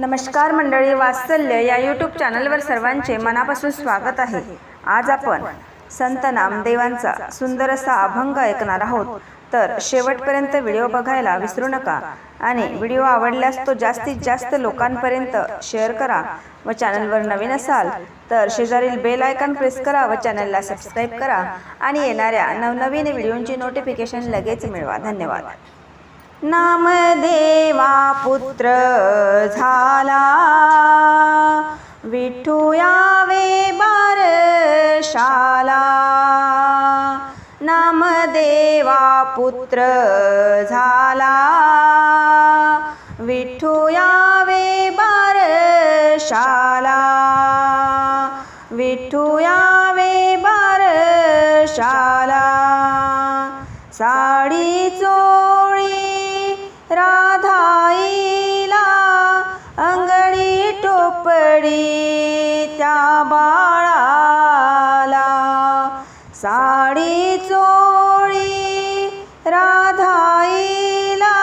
नमस्कार मंडळी वात्सल्य या यूट्यूब चॅनलवर सर्वांचे मनापासून स्वागत आहे. आज आपण संत नामदेवांचा सुंदर असा अभंग ऐकणार आहोत. तर शेवटपर्यंत व्हिडिओ बघायला विसरू नका आणि व्हिडिओ आवडल्यास तो जास्तीत जास्त लोकांपर्यंत शेअर करा व चॅनलवर नवीन असाल तर शेजारील बेल आयकॉन प्रेस करा व चॅनलला सबस्क्राईब करा आणि येणाऱ्या नवनवीन व्हिडिओंची नोटिफिकेशन लगेच मिळवा. धन्यवाद. नामदेवा पुत्र झाला. विठू यावे बारशाला. नामदेवा पुत्र झाला. विठू यावे बारशाला. बाळाला साडी चोळी राधाईला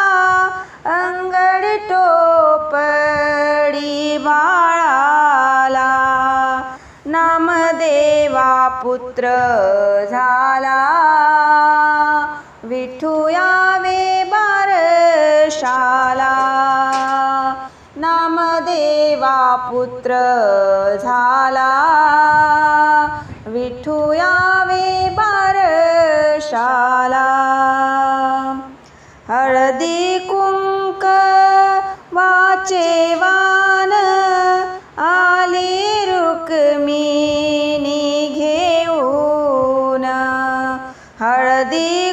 अंगडी टोपडी बाळाला. नामदेवा पुत्र झाला. विठू यावे बारशाला नामदेवा पुत्र झाला. विठू यावे बारशाला. हळदी कुंक वाचे वान आली रुक्मिणी घेऊन. हळदी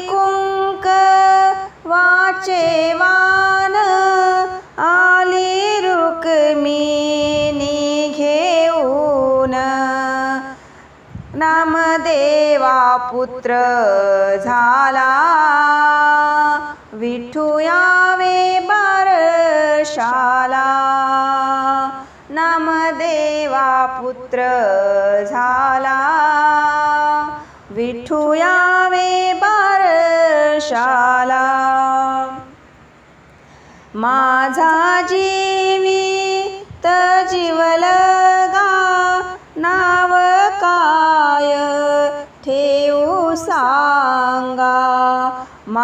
पुत्र झाला. विठू यावे बारशाला. नामदेवा पुत्र झाला. विठू यावे बारशाला. माझा जीवी त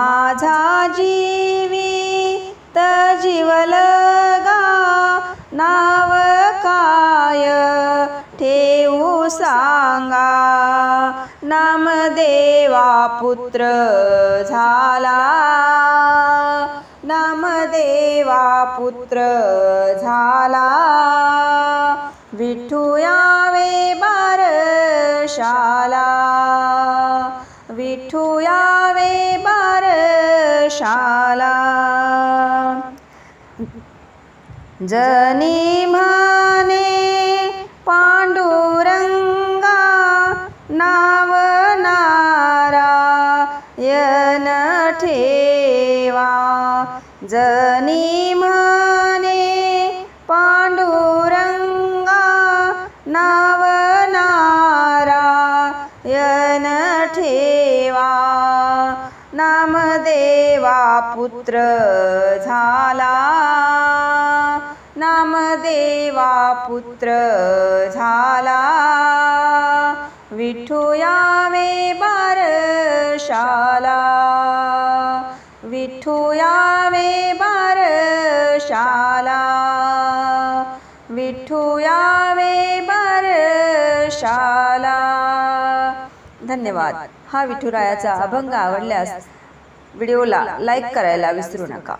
माझा जीवी तजीवल जीवलगा नाव काय ठेवू सांगा? नामदेवा पुत्र झाला. नामदेवा पुत्र झाला. विठू यावे बारशाला विठू जनी म्हणे पांडुरंगा नाव नारायण ठेवा. जनी म्हणे पांडुरंगा नाव नारायण ठेवा. नामदेवा पुत्र झाला. देवा पुत्र झाला. विठू यावे बारशाला. विठू यावे बारशाला. विठू यावे बारशाला. धन्यवाद. हा विठुरायाचा अभंग आवडल्यास व्हिडिओला लाईक करायला विसरू नका.